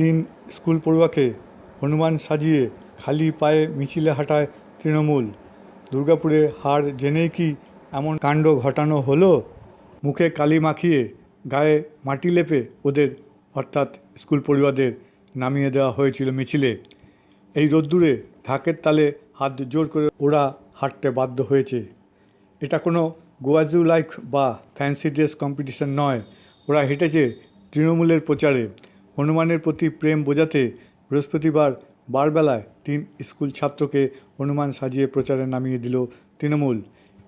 তিন স্কুল পড়ুয়াকে হনুমান সাজিয়ে খালি পায়ে মিছিলে হাঁটায় তৃণমূল। দুর্গাপুরে হার জেনেই কি এমন কাণ্ড ঘটানো হলো? মুখে কালি মাখিয়ে গায়ে মাটি লেপে ওদের, অর্থাৎ স্কুল পড়ুয়াদের, নামিয়ে দেওয়া হয়েছিল মিছিলে। এই রোদ্দুরে ঢাকের তালে হাত জোর করে ওরা হাঁটতে বাধ্য হয়েছে। এটা কোনো গোয়াজু লাইফ বা ফ্যান্সি ড্রেস কম্পিটিশন নয়। ওরা হেঁটেছে তৃণমূলের প্রচারে। হনুমানের প্রতি প্রেম বোঝাতে বৃহস্পতিবার বারবেলায় তিন স্কুল ছাত্রকে হনুমান সাজিয়ে প্রচারে নামিয়ে দিল তৃণমূল।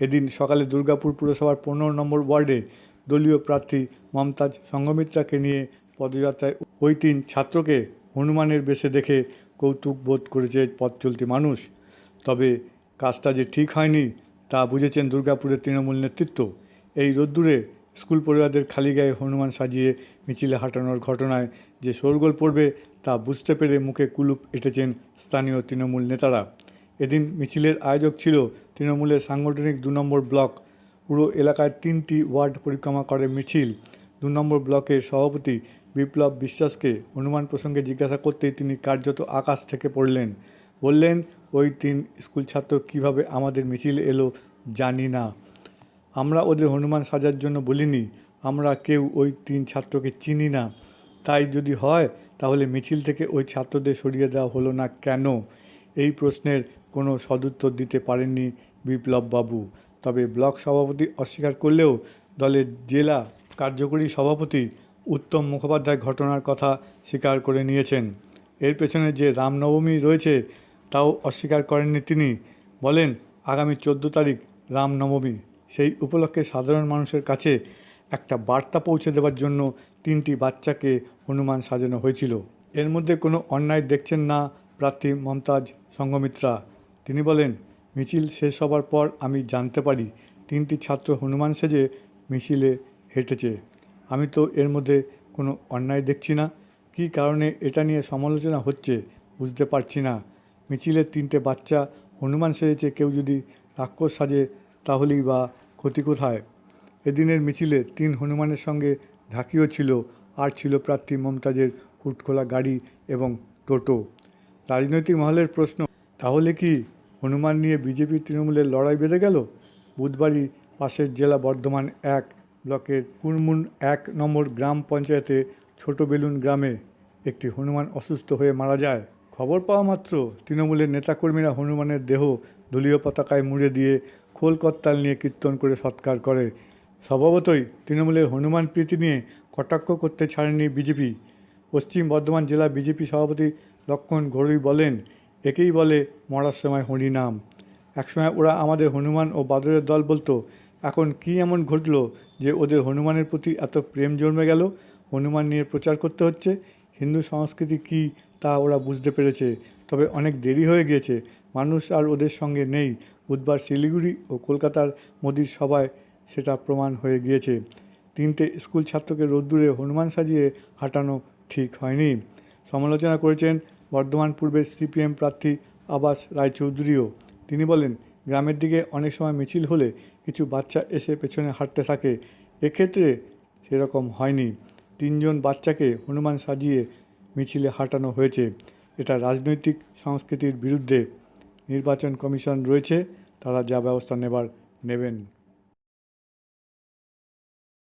এদিন সকালে দুর্গাপুর পুরসভার পনেরো নম্বর ওয়ার্ডে দলীয় প্রার্থী মমতাজ সঙ্গমিত্রাকে নিয়ে পদযাত্রায় ওই তিন ছাত্রকে হনুমানের বেশে দেখে কৌতুক বোধ করেছে পথ চলতি মানুষ। তবে কাজটা যে ঠিক হয়নি তা বুঝেছেন দুর্গাপুরের তৃণমূল নেতৃত্ব। এই রোদ্দুরে স্কুল পড়ুয়াদের খালি গায়ে হনুমান সাজিয়ে মিছিলে হাঁটানোর ঘটনায় যে শোরগোল পড়বে তা বুঝতে পেরে মুখে কুলুপ এঁটেছেন স্থানীয় তৃণমূল নেতারা। এদিন মিছিলের আয়োজক ছিল তৃণমূলের সাংগঠনিক দু নম্বর ব্লক। পুরো এলাকায় তিনটি ওয়ার্ড পরিক্রমা করে মিছিল। দু নম্বর ব্লকের সভাপতি বিপ্লব বিশ্বাসকে হনুমান প্রসঙ্গে জিজ্ঞাসা করতেই তিনি কার্যত আকাশ থেকে পড়লেন। বললেন, ওই তিন স্কুল ছাত্র কীভাবে আমাদের মিছিল এলো জানি না। আমরা ওদের হনুমান সাজার জন্য বলিনি। আমরা কেউ ওই তিন ছাত্রকে চিনি না। তাই যদি হয়, তাহলে মিছিল থেকে ওই ছাত্রদের সরিয়ে দেওয়া হলো না কেন? এই প্রশ্নের কোনো সদুত্তর দিতে পারেননি বিপ্লব বাবু। তবে ব্লক সভাপতি অস্বীকার করলেও দলের জেলা কার্যকরী সভাপতি উত্তম মুখোপাধ্যায় ঘটনার কথা স্বীকার করে নিয়েছেন। এর পেছনে যে রামনবমী রয়েছে, তাও অস্বীকার করেননি তিনি। বলেন, আগামী চোদ্দ তারিখ রামনবমী। সেই উপলক্ষে সাধারণ মানুষের কাছে একটা বার্তা পৌঁছে দেওয়ার জন্য তিনটি বাচ্চাকে হনুমান সাজানো হয়েছিল। এর মধ্যে কোনো অন্যায় দেখছেন না প্রার্থী মমতাজ সঙ্গমিত্রা তিনি বলেন, মিছিল শেষ হবার পর আমি জানতে পারি তিনটি ছাত্র হনুমান সেজে মিছিলে হেঁটেছে। আমি তো এর মধ্যে কোনো অন্যায় দেখছি না। কী কারণে এটা নিয়ে সমালোচনা হচ্ছে বুঝতে পারছি না। মিছিলের তিনটে বাচ্চা হনুমান সেজেছে, কেউ যদি রাক্ষস সাজে তাহলেই বা ক্ষতি কোথায়? এদিনের মিছিলে তিন হনুমানের সঙ্গে ঢাকিও ছিল, আর ছিল প্রার্থী মমতাজের হুটখোলা গাড়ি এবং টোটো। রাজনৈতিক মহলের প্রশ্ন, তাহলে কি হনুমান নিয়ে বিজেপি তৃণমূলের লড়াই বেঁধে গেল? বুধবারই পাশের জেলা বর্ধমান এক ব্লকের কুরমুন এক নম্বর গ্রাম পঞ্চায়েতে ছোট বেলুন গ্রামে একটি হনুমান অসুস্থ হয়ে মারা যায়। খবর পাওয়া মাত্র, তৃণমূলের নেতাকর্মীরা হনুমানের দেহ দলীয় পতাকায় মুড়ে দিয়ে খোল করতাল নিয়ে কীর্তন করে সৎকার করে। স্বভাবতই তৃণমূলের হনুমান প্রীতি নিয়ে কটাক্ষ করতে ছাড়েনি বিজেপি। পশ্চিম বর্ধমান জেলা বিজেপি সভাপতি লক্ষণ ঘড়ুই বলেন, একেই বলে মরার সময় হরিনাম একসময় ওরা আমাদের হনুমান ও বাদরের দল বলতো, এখন কী এমন ঘটলো যে ওদের হনুমানের প্রতি এত প্রেম জন্মে গেল? হনুমান নিয়ে প্রচার করতে হচ্ছে। হিন্দু সংস্কৃতি কী তা ওরা বুঝতে পেরেছে। তবে অনেক দেরি হয়ে গিয়েছে। মানুষ আর ওদের সঙ্গে নেই। বুধবার শিলিগুড়ি ও কলকাতার মোদির সভায় সেটা প্রমাণ হয়ে গিয়েছে। তিনটে স্কুল ছাত্রকে রোদ্দুরে হনুমান সাজিয়ে হাঁটানো ঠিক হয়নি। সমালোচনা করেছেন বর্ধমান পূর্বের সিপিএম প্রার্থী আবাস রায়চৌধুরীও। তিনি বলেন, গ্রামের দিকে অনেক সময় মিছিল হলে কিছু বাচ্চা এসে পেছনে হাঁটতে থাকে। এক্ষেত্রে সেরকম হয়নি। তিনজন বাচ্চাকে হনুমান সাজিয়ে মিছিলে হাঁটানো হয়েছে। এটা রাজনৈতিক সংস্কৃতির বিরুদ্ধে। নির্বাচন কমিশন রয়েছে, তারা যা ব্যবস্থা নেবার নেবেন।